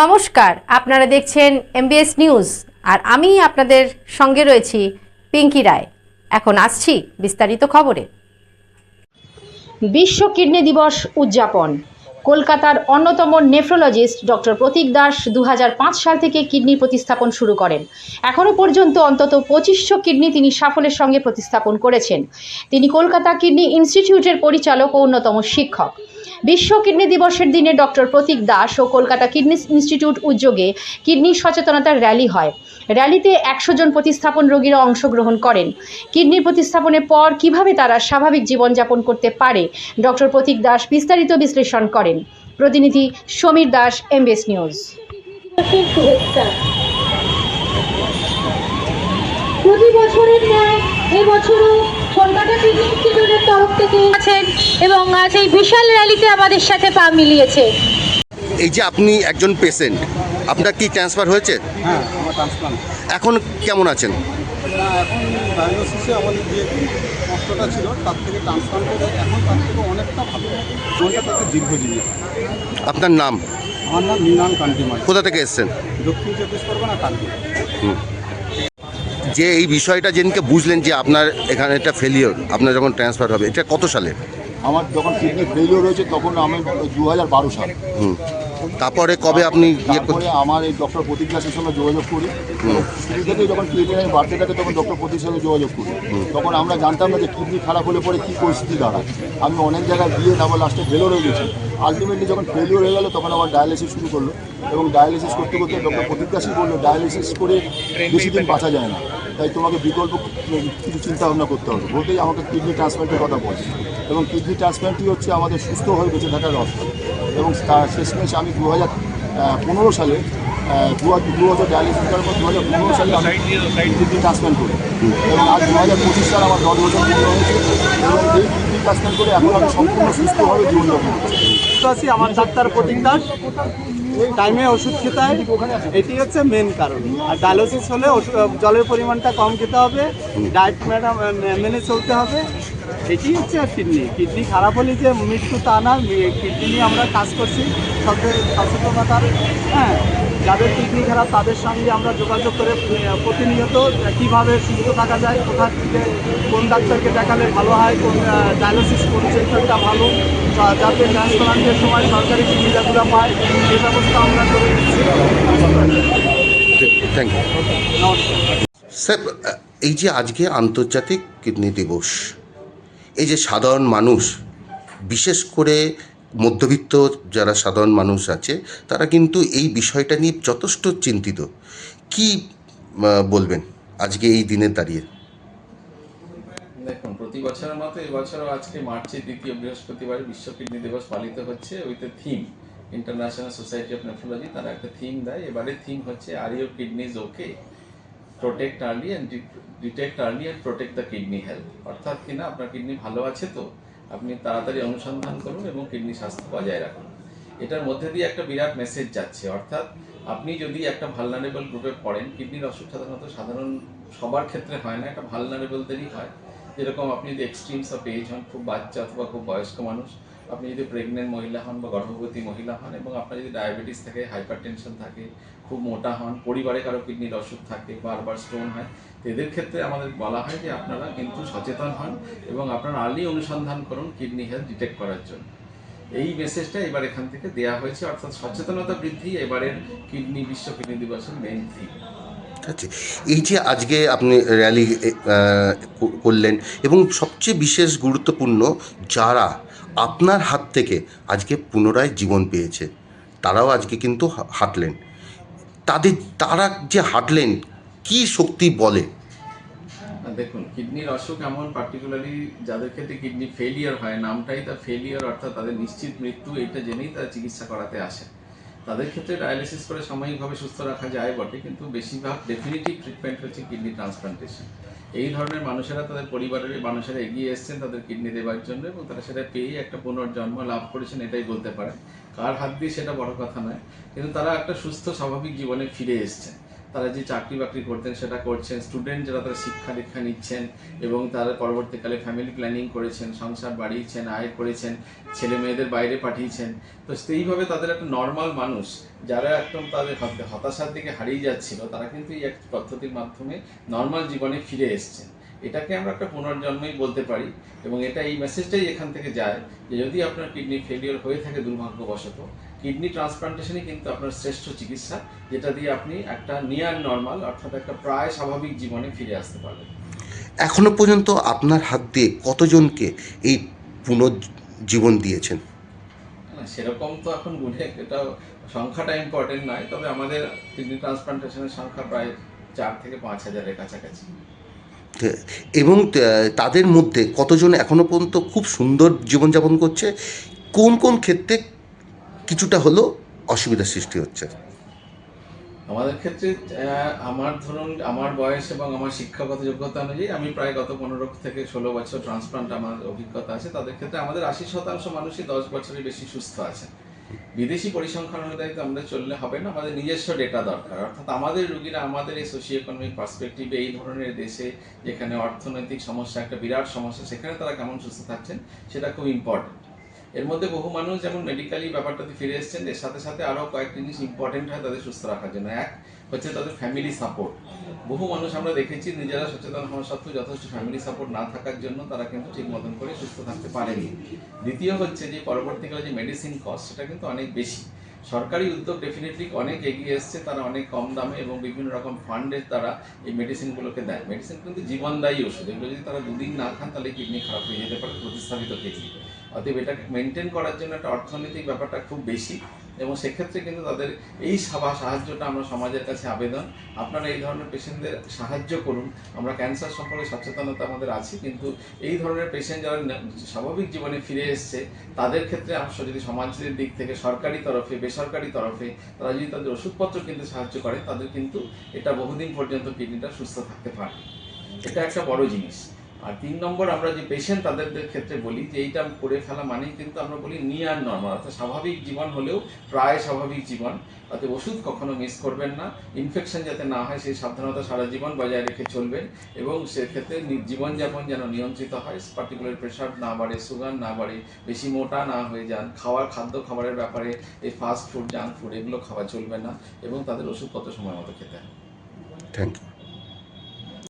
নমস্কার, আপনারা দেখছেন এমবিএস নিউজ আর আমি আপনাদের সঙ্গে রয়েছি পিঙ্কি রায়। এখন আসছি বিস্তারিত খবরে। বিশ্ব কিডনি দিবস উদযাপন। কলকাতার অন্যতম নেফ্রোলজিস্ট ডক্টর প্রতীক দাস দু হাজার পাঁচ সাল থেকে কিডনি প্রতিস্থাপন শুরু করেন। এখনও পর্যন্ত অন্তত পঁচিশশো কিডনি তিনি সাফল্যের সঙ্গে প্রতিস্থাপন করেছেন। তিনি কলকাতা কিডনি ইনস্টিটিউটের পরিচালক ও অন্যতম শিক্ষক। বিশ্ব কিডনি দিবসের দিনে ডক্টর প্রতীক দাস ও কলকাতা কিডনি ইনস্টিটিউট উদ্যোগে কিডনি সচেতনতার র্যালি হয়। র্যালিতে একশো জন প্রতিস্থাপন রোগীরা অংশগ্রহণ করেন। কিডনি প্রতিস্থাপনের পর কীভাবে তারা স্বাভাবিক জীবনযাপন করতে পারে, ডক্টর প্রতীক দাস বিস্তারিত বিশ্লেষণ করেন। প্রতিনিধি সমীর দাস এমবিএস নিউজ প্রতি বছরের ন্যায় এবছরও কলকাতা আছেন এবং আজ এই বিশাল র্যালিতে আমাদের সাথে পা মিলিয়েছে। এই যে আপনি একজন পেশেন্ট আপনার কি ট্রান্সফার হয়েছে? হ্যাঁ এখন কেমন আছেন? এখন ডায়াগনোসিসে আমাদের যে কষ্টটা ছিল তার থেকে ট্রান্সপ্লান্ট করে এখন তার থেকে অনেকটা ভালো। মনটা তাকে দীর্ঘজীবী আপনার নাম? আমার নাম মৃণাল কান্তিমাল। কোথা থেকে এসেছেন? দক্ষিণ চব্বিশ পরগনা কান্তি যে এই বিষয়টা যেদিনকে বুঝলেন যে আপনার এখানে একটা ফেলিওর আপনার যখন ট্রান্সফার হবে এটা কত সালে? আমার যখন কিডনি ফেলিওর হয়েছে তখন আমি দু হাজার বারো সাল। হুম। তারপরে কবে আপনি ইয়ে তারপরে আমার এই ডক্টর প্রতীক দাসের সঙ্গে যোগাযোগ করি। শুরু থেকেই যখন কিডনি আমি বাড়তে থাকে তখন ডক্টর প্রতীক সঙ্গে যোগাযোগ করি। তখন আমরা জানতাম না যে কিডনি খারাপ হলে পরে কী পরিস্থিতি দাঁড়ায়। আমি অনেক জায়গায় গিয়ে তারপর লাস্টে ফেলোর হয়ে গেছি। আলটিমেটলি যখন ফেলিওর হয়ে গেলো তখন আবার ডায়ালিসিস শুরু করল। এবং ডায়ালিসিস করতে করতে ডক্টর প্রতীক দাসই বলল ডায়ালিসিস করে বেশি দিন বাঁচা যায় না। তাই তোমাকে বিকল্প কিছু চিন্তা ভাবনা করতে হবে। বলতেই আমাকে কিডনি ট্রান্সপ্লান্টের কথা বলছে। এবং কিডনি ট্রান্সপ্লান্টই হচ্ছে আমাদের সুস্থ হয়ে বেঁচে থাকার রাস্তা এবং তার শেষমেশ আমি দু হাজার পনেরো সালে দু হাজার ডায়ালিসিস করার পর দু হাজার পনেরো সালে আমি কিডনি ট্রান্সপ্লান্ট করি। এবং আজ দু হাজার পঁচিশ সাল আমার দশ বছর পূর্ণ হয়েছে। এবং এই কিডনি ট্রান্সপ্লান্ট করে এখন আমি সম্পূর্ণ সুস্থভাবে জীবনযাপন করছি। আমার ডাক্তার প্রতীক দাস। টাইমে ওষুধ খেতে হয়। এটি হচ্ছে মেন কারণ। আর ডায়ালিসিস হলে জলের পরিমাণটা কম খেতে হবে। ডায়েট ম্যাডাম মেনে চলতে হবে। এটি হচ্ছে কিডনি কিডনি খারাপ হলে যে মৃত্যু তা না কিডনি নিয়ে আমরা কাজ করছি। সবচেয়ে সচেতনতার হ্যাঁ যাদের কিডনি খারাপ তাদের সঙ্গে আমরা যোগাযোগ করে প্রতিনিয়ত কীভাবে সুস্থ থাকা যায়, কোথা থেকে কোন ডাক্তারকে দেখালে ভালো হয়, কোন ডায়ালিসিস কোন সেন্টারটা ভালো যাতে ট্রান্সপ্লান্টের সময় সরকারি সুবিধাগুলো পায় সে ব্যবস্থা আমরা করে দিচ্ছি। থ্যাংক ইউ স্যার এই যে আজকে আন্তর্জাতিক কিডনি দিবস, এই যে সাধারণ মানুষ, বিশেষ করে মধ্যবিত্ত যারা সাধারণ মানুষ আছে, তারা কিন্তু এই বিষয়টা নিয়ে যথেষ্ট চিন্তিত। কি বলবেন আজকে এই দিনে দাঁড়িয়ে? দেখুন, প্রতি বছরের মতো এবছরও আজকে মার্চের দ্বিতীয় বৃহস্পতিবার বিশ্ব কিডনি দিবস পালিত হচ্ছে এ theme international society of nephrology তারা একটা থিম দেয়। এবারে থিম হচ্ছে are your kidneys okay protect early and detect early and protect the kidney health অর্থাৎ কিনা আপনার কিডনি ভালো আছে তো? আপনি তাড়াতাড়ি অনুসন্ধান করুন এবং কিডনি স্বাস্থ্য বজায় রাখুন। এটার মধ্যে দিয়ে একটা বিরাট মেসেজ যাচ্ছে, অর্থাৎ আপনি যদি একটা ভালনারেবল গ্রুপে পড়েন কিডনির অসুখ সাধারণত সাধারণ সবার ক্ষেত্রে হয় না, একটা ভালনারেবলদেরই হয়। যেরকম আপনি যদি এক্সট্রিমস অফ এজ হন, খুব বাচ্চা অথবা খুব বয়স্ক মানুষ আপনি যদি প্রেগনেন্ট মহিলা হন বা গর্ভবতী মহিলা হন এবং আপনার যদি ডায়াবেটিস থাকে হাইপার টেনশন থাকে, খুব মোটা হন, পরিবারে কারও কিডনির অসুখ থাকে, বারবার স্টোন হয়, তো এদের ক্ষেত্রে আমাদের বলা হয় যে আপনারা কিন্তু সচেতন হন এবং আপনারা আর্লি অনুসন্ধান করুন কিডনি হেলথ ডিটেক্ট করার জন্য। এই মেসেজটা এবার এখান থেকে দেয়া হয়েছে, অর্থাৎ সচেতনতা বৃদ্ধি এবারের কিডনি বিশ্ব কিডনি দিবসের মেইন থিম আচ্ছা এই যে আজকে আপনি র্যালি করলেন এবং সবচেয়ে বিশেষ গুরুত্বপূর্ণ যারা আপনার হাত থেকে আজকে পুনরায় জীবন পেয়েছে। তারাও আজকে কিন্তু হাঁটলেন। তাদের, তারা যে হাঁটলেন, কি শক্তি বলে? দেখুন, কিডনির অসুখ এমন পার্টিকুলারলি যাদের ক্ষেত্রে কিডনি ফেলিয়ার হয়, নামটাই তার ফেলিয়ার অর্থাৎ তাদের নিশ্চিত মৃত্যু, এটা জেনেই তারা চিকিৎসা করাতে আসে তাদের ক্ষেত্রে ডায়ালিসিস করে সাময়িকভাবে সুস্থ রাখা যায় বটে, কিন্তু বেশিরভাগ ডেফিনেটিভ ট্রিটমেন্ট হচ্ছে কিডনি ট্রান্সপ্লান্টেশন এই ধরনের মানুষেরা তাদের পরিবারের মানুষেরা এগিয়ে এসছেন তাদের কিডনি দেওয়ার জন্য এবং তারা সেটা পেয়েই একটা পুনর্জন্ম লাভ করেছেন, এটাই বলতে পারেন। কার হাত দিয়ে সেটা বড় কথা নয়, কিন্তু তারা একটা সুস্থ, স্বাভাবিক জীবনে ফিরে এসেছেন। তারা যে চাকরি বাকরি করতেন, সেটা করছেন। স্টুডেন্ট যারা তারা শিক্ষা দীক্ষা নিচ্ছেন এবং তারা পরবর্তীকালে ফ্যামিলি প্ল্যানিং করেছেন, সংসার বাড়িয়েছেন, আয় করেছেন, ছেলে মেয়েদের বাইরে পাঠিয়েছেন। তো সেইভাবে তাদের একটা নর্মাল মানুষ, যারা একদম তাদের হতাশার দিকে হারিয়ে যাচ্ছিল, তারা কিন্তু এই এক পদ্ধতির মাধ্যমে নর্মাল জীবনে ফিরে এসছেন। এটাকে আমরা একটা পুনর্জন্মই বলতে পারি এবং এটা এই মেসেজটাই এখান থেকে যায় যে যদি আপনার কিডনি ফেলিওর হয়ে থাকে দুর্ভাগ্যবশত কিডনি ট্রান্সপ্লান্টেশনই কিন্তু আপনার শ্রেষ্ঠ চিকিৎসা যেটা দিয়ে আপনি একটা নিয়ার নর্মাল অর্থাৎ একটা প্রায় স্বাভাবিক জীবনে ফিরে আসতে পারবেন। এখনও পর্যন্ত আপনার হাত দিয়ে কতজনকে এই পুনর্জীবন দিয়েছেন? হ্যাঁ, সেরকম তো এখন গুনে এটা সংখ্যাটা ইম্পর্টেন্ট নয় তবে আমাদের কিডনি ট্রান্সপ্লান্টেশনের সংখ্যা প্রায় চার থেকে পাঁচ হাজারের কাছাকাছি। এবং তাদের মধ্যে কতজন এখনও পর্যন্ত খুব সুন্দর জীবনযাপন করছে, কোন কোন ক্ষেত্রে কিছুটা হলো অসুবিধার সৃষ্টি হচ্ছে? আমাদের ক্ষেত্রে আমার ধরুন, আমার বয়স এবং আমার শিক্ষাগত যোগ্যতা অনুযায়ী আমি প্রায় গত পনেরো থেকে ষোলো বছর ট্রান্সপ্লান্ট আমার অভিজ্ঞতা আছে। তাদের ক্ষেত্রে আমাদের আশি শতাংশ মানুষই দশ বছরের বেশি সুস্থ আছেন। বিদেশি পরিসংখ্যান অনুযায়ী তো আমাদের চললে হবে না, আমাদের নিজস্ব ডেটা দরকার। অর্থাৎ আমাদের রুগীরা আমাদের এই সোশিও ইকোনমিক পার্সপেক্টিভে এই ধরনের দেশে যেখানে অর্থনৈতিক সমস্যা, একটা বিরাট সমস্যা, সেখানে তারা কেমন সুস্থ থাকছেন, সেটা খুব ইম্পর্টেন্ট এর মধ্যে বহু মানুষ যেমন মেডিকেলি ব্যাপারটাতে ফিরে এসেছেন, এর সাথে সাথে আরও কয়েকটি জিনিস ইম্পর্টেন্ট হয় তাদের সুস্থ রাখার জন্য। এক হচ্ছে তাদের ফ্যামিলি সাপোর্ট বহু মানুষ আমরা দেখেছি নিজেরা সচেতন হওয়া সত্ত্বেও যথেষ্ট ফ্যামিলি সাপোর্ট না থাকার জন্য তারা কিন্তু ঠিক মতন করে সুস্থ থাকতে পারেনি। দ্বিতীয় হচ্ছে যে পরবর্তীকালে যে মেডিসিন কস্ট সেটা কিন্তু অনেক বেশি। সরকারি উদ্যোগ ডেফিনেটলি অনেক এগিয়ে এসছে, তারা অনেক কম দামে এবং বিভিন্ন রকম ফান্ডের দ্বারা এই মেডিসিনগুলোকে দেয়। মেডিসিন কিন্তু জীবনদায়ী ওষুধ। এগুলো যদি তারা দুদিন না খান, তাহলে কিডনি খারাপ হয়ে যেতে পারে, প্রতিস্থাপিত কিডনি অতএব এটা মেনটেন করার জন্য একটা অর্থনৈতিক ব্যাপারটা খুব বেশি এবং সেক্ষেত্রে কিন্তু তাদের এই সাভা সাহায্যটা আমরা সমাজের কাছে আবেদন। আপনারা এই ধরনের পেশেন্টদের সাহায্য করুন। আমরা ক্যান্সার সম্পর্কে সচেতনতা আমাদের আছে, কিন্তু এই ধরনের পেশেন্ট যারা স্বাভাবিক জীবনে ফিরে এসছে, তাদের ক্ষেত্রে আমরা যদি সমাজের দিক থেকে সরকারি তরফে, বেসরকারি তরফে তারা যদি তাদের ওষুধপত্র কিনতে সাহায্য করে, তাদের কিন্তু এটা বহুদিন পর্যন্ত কিডনিটা সুস্থ থাকতে পারে এটা একটা বড় জিনিস। আর তিন নম্বর আমরা যে পেশেন্ট তাদের ক্ষেত্রে বলি, যে এইটা করে ফেলা মানেই কিন্তু আমরা বলি নিয়ার নর্মাল অর্থাৎ স্বাভাবিক জীবন হলেও প্রায় স্বাভাবিক জীবন। তাতে ওষুধ কখনো মিস করবেন না। ইনফেকশন যাতে না হয়, সেই সাবধানতা সারা জীবন বজায় রেখে চলবেন এবং সেক্ষেত্রে জীবনযাপন যেন নিয়ন্ত্রিত হয়। পার্টিকুলার প্রেশার না বাড়ে সুগার না বাড়ে, বেশি মোটা না হয়ে যান, খাওয়ার খাদ্য খাবারের ব্যাপারে এই ফাস্ট ফুড জাঙ্ক ফুড এগুলো খাওয়া চলবে না এবং তাদের ওষুধপত্র সময় মতো খেতে হবে থ্যাংক ইউ